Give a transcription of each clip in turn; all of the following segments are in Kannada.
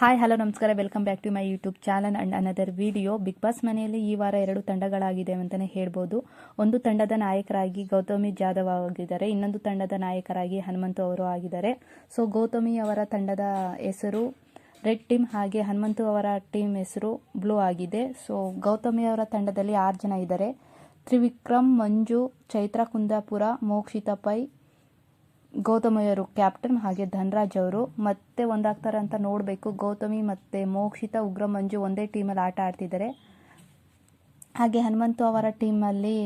ಹಾಯ್ ಹಲೋ ನಮಸ್ಕಾರ. Welcome back to my YouTube channel and another video Big Boss ಮನೆಯಲ್ಲಿ ಈ ವಾರ ಎರಡು ತಂಡಗಳಾಗಿದೆ ಅಂತಲೇ ಹೇಳ್ಬೋದು. ಒಂದು ತಂಡದ ನಾಯಕರಾಗಿ ಗೌತಮಿ ಜಾಧವ್ ಆಗಿದ್ದಾರೆ. ಇನ್ನೊಂದು ತಂಡದ ನಾಯಕರಾಗಿ ಹನುಮಂತು ಅವರು ಆಗಿದ್ದಾರೆ. ಸೊ ಗೌತಮಿ ಅವರ ತಂಡದ ಹೆಸರು ರೆಡ್ ಟೀಮ್ ಹಾಗೆ ಹನುಮಂತು ಅವರ ಟೀಮ್ ಹೆಸರು ಬ್ಲೂ ಆಗಿದೆ. ಸೊ ಗೌತಮಿ ಅವರ ತಂಡದಲ್ಲಿ ಆರು ಜನ ಇದ್ದಾರೆ. ತ್ರಿವಿಕ್ರಮ್, ಮಂಜು, ಚೈತ್ರ ಕುಂದಾಪುರ, ಮೋಕ್ಷಿತಾ ಪೈ ಗೌತಮಿಯವರು ಕ್ಯಾಪ್ಟನ್ ಹಾಗೆ ಧನ್ರಾಜ್ ಅವರು ಮತ್ತೆ ಒಂದಾಗ್ತಾರೆ ಅಂತ ನೋಡಬೇಕು. ಗೌತಮಿ ಮತ್ತೆ ಮೋಕ್ಷಿತ ಉಗ್ರ ಮಂಜು ಒಂದೇ ಟೀಮಲ್ಲಿ ಆಟ ಆಡ್ತಿದ್ದಾರೆ. ಹಾಗೆ ಹನುಮಂತು ಅವರ ಟೀಮಲ್ಲಿ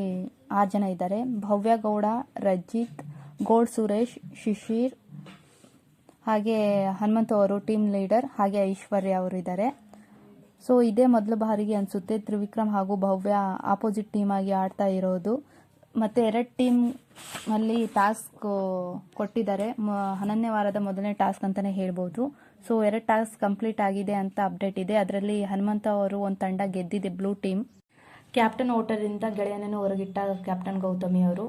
ಆರು ಜನ ಇದ್ದಾರೆ. ಭವ್ಯ ಗೌಡ, ರಜಿತ್, ಗೋಡ್ ಸುರೇಶ್, ಶಿಶಿರ್, ಹಾಗೆ ಹನುಮಂತು ಅವರು ಟೀಮ್ ಲೀಡರ್, ಹಾಗೆ ಐಶ್ವರ್ಯ ಅವರು ಇದ್ದಾರೆ. ಸೊ ಇದೇ ಮೊದಲ ಬಾರಿಗೆ ಅನಿಸುತ್ತೆ ತ್ರಿವಿಕ್ರಮ್ ಹಾಗೂ ಭವ್ಯ ಆಪೋಸಿಟ್ ಟೀಮ್ ಆಗಿ ಆಡ್ತಾ ಇರೋದು. ಮತ್ತು ಎರಡು ಟೀಮ್ ಅಲ್ಲಿ ಟಾಸ್ಕ್ ಕೊಟ್ಟಿದ್ದಾರೆ. ಹನ್ನೊಂದನೇ ವಾರದ ಮೊದಲನೇ ಟಾಸ್ಕ್ ಅಂತಲೇ ಹೇಳ್ಬೋದು. ಸೊ ಎರಡು ಟಾಸ್ಕ್ ಕಂಪ್ಲೀಟ್ ಆಗಿದೆ ಅಂತ ಅಪ್ಡೇಟ್ ಇದೆ. ಅದರಲ್ಲಿ ಹನುಮಂತ ಅವರು ಒಂದು ತಂಡ ಗೆದ್ದಿದೆ ಬ್ಲೂ ಟೀಮ್ ಕ್ಯಾಪ್ಟನ್ ಓಟರಿಂದ ಗೆಳೆಯನನ್ನು ಹೊರಗಿಟ್ಟ ಕ್ಯಾಪ್ಟನ್ ಗೌತಮಿ ಅವರು,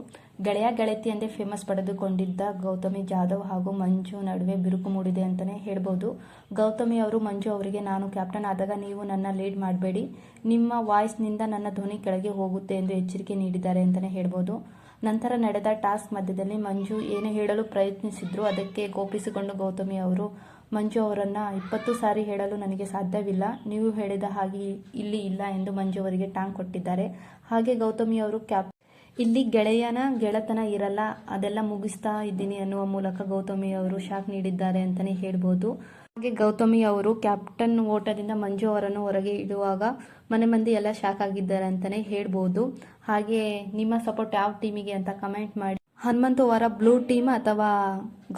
ಗೆಳೆಯ ಗೆಳೆತಿ ಎಂದೇ ಫೇಮಸ್ ಪಡೆದುಕೊಂಡಿದ್ದ ಗೌತಮಿ ಜಾಧವ್ ಹಾಗೂ ಮಂಜು ನಡುವೆ ಬಿರುಕು ಮೂಡಿದೆ ಅಂತಲೇ ಹೇಳ್ಬೋದು. ಗೌತಮಿ ಅವರು, ಮಂಜು ಅವರಿಗೆ, ನಾನು ಕ್ಯಾಪ್ಟನ್ ಆದಾಗ ನೀವು ನನ್ನ ಲೀಡ್ ಮಾಡಬೇಡಿ. ನಿಮ್ಮ ವಾಯ್ಸ್ನಿಂದ ನನ್ನ ಧ್ವನಿ ಕೆಳಗೆ ಹೋಗುತ್ತೆ ಎಂದು ಎಚ್ಚರಿಕೆ ನೀಡಿದ್ದಾರೆ ಅಂತಲೇ ಹೇಳ್ಬೋದು. ನಂತರ ನಡೆದ ಟಾಸ್ಕ್ ಮಧ್ಯದಲ್ಲಿ ಮಂಜು ಏನು ಹೇಳಲು ಪ್ರಯತ್ನಿಸಿದ್ರು ಅದಕ್ಕೆ ಕೋಪಿಸಿಕೊಂಡು ಗೌತಮಿ ಅವರು ಮಂಜು ಅವರನ್ನು ಇಪ್ಪತ್ತು ಸಾರಿ ಹೇಳಲು ನನಗೆ ಸಾಧ್ಯವಿಲ್ಲ. ನೀವು ಹೇಳಿದ ಹಾಗೆ ಇಲ್ಲಿ ಇಲ್ಲ ಎಂದು ಮಂಜು ಅವರಿಗೆ ಟಾಂಗ್ ಕೊಟ್ಟಿದ್ದಾರೆ. ಹಾಗೆ ಗೌತಮಿ ಅವರು ಕ್ಯಾಪ್ ಇಲ್ಲಿ ಗೆಳೆಯನ ಗೆಳೆತನ ಇರಲ್ಲ, ಅದೆಲ್ಲ ಮುಗಿಸ್ತಾ ಇದ್ದೀನಿ ಅನ್ನುವ ಮೂಲಕ ಗೌತಮಿ ಅವರು ಶಾಕ್ ನೀಡಿದ್ದಾರೆ ಅಂತಲೇ ಹೇಳ್ಬೋದು. ಹಾಗೆ ಗೌತಮಿ ಅವರು ಕ್ಯಾಪ್ಟನ್ ಓಟದಿಂದ ಮಂಜು ಅವರನ್ನು ಹೊರಗೆ ಇಡುವಾಗ ಮನೆ ಮಂದಿ ಎಲ್ಲ ಶಾಕ್ ಆಗಿದ್ದಾರೆ ಅಂತಲೇ ಹೇಳ್ಬೋದು. ಹಾಗೆ ನಿಮ್ಮ ಸಪೋರ್ಟ್ ಯಾವ ಟೀಮಿಗೆ ಅಂತ ಕಮೆಂಟ್ ಮಾಡಿ. ಹನುಮಂತು ಅವರ ಬ್ಲೂ ಟೀಮ್ ಅಥವಾ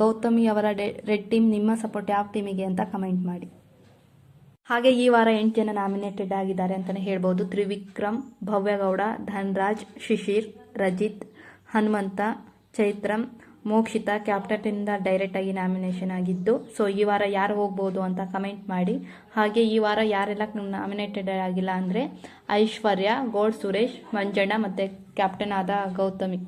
ಗೌತಮಿ ಅವರ ರೆಡ್ ಟೀಮ್ ನಿಮ್ಮ ಸಪೋರ್ಟ್ ಯಾವ ಟೀಮಿಗೆ ಅಂತ ಕಮೆಂಟ್ ಮಾಡಿ. ಹಾಗೆ ಈ ವಾರ ಎಂಟು ಜನ ನಾಮಿನೇಟೆಡ್ ಆಗಿದ್ದಾರೆ ಅಂತಲೇ ಹೇಳ್ಬೋದು. ತ್ರಿವಿಕ್ರಮ್, ಭವ್ಯಗೌಡ, ಧನ್ರಾಜ್, ಶಿಶಿರ್, ರಜಿತ್, ಹನುಮಂತ, ಚೈತ್ರಂ, ಮೋಕ್ಷಿತಾ ಕ್ಯಾಪ್ಟನ್ನಿಂದ ಡೈರೆಕ್ಟಾಗಿ ನಾಮಿನೇಷನ್ ಆಗಿದ್ದು, ಸೊ ಈ ವಾರ ಯಾರು ಹೋಗ್ಬೋದು ಅಂತ ಕಮೆಂಟ್ ಮಾಡಿ. ಹಾಗೆ ಈ ವಾರ ಯಾರೆಲ್ಲ ನಾಮಿನೇಟೆಡ್ ಆಗಿಲ್ಲ ಅಂದರೆ ಐಶ್ವರ್ಯ ಗೋಡ್ ಸುರೇಶ್, ಮಂಜಣ್ಣ ಮತ್ತು ಕ್ಯಾಪ್ಟನ್ ಆದ ಗೌತಮಿ.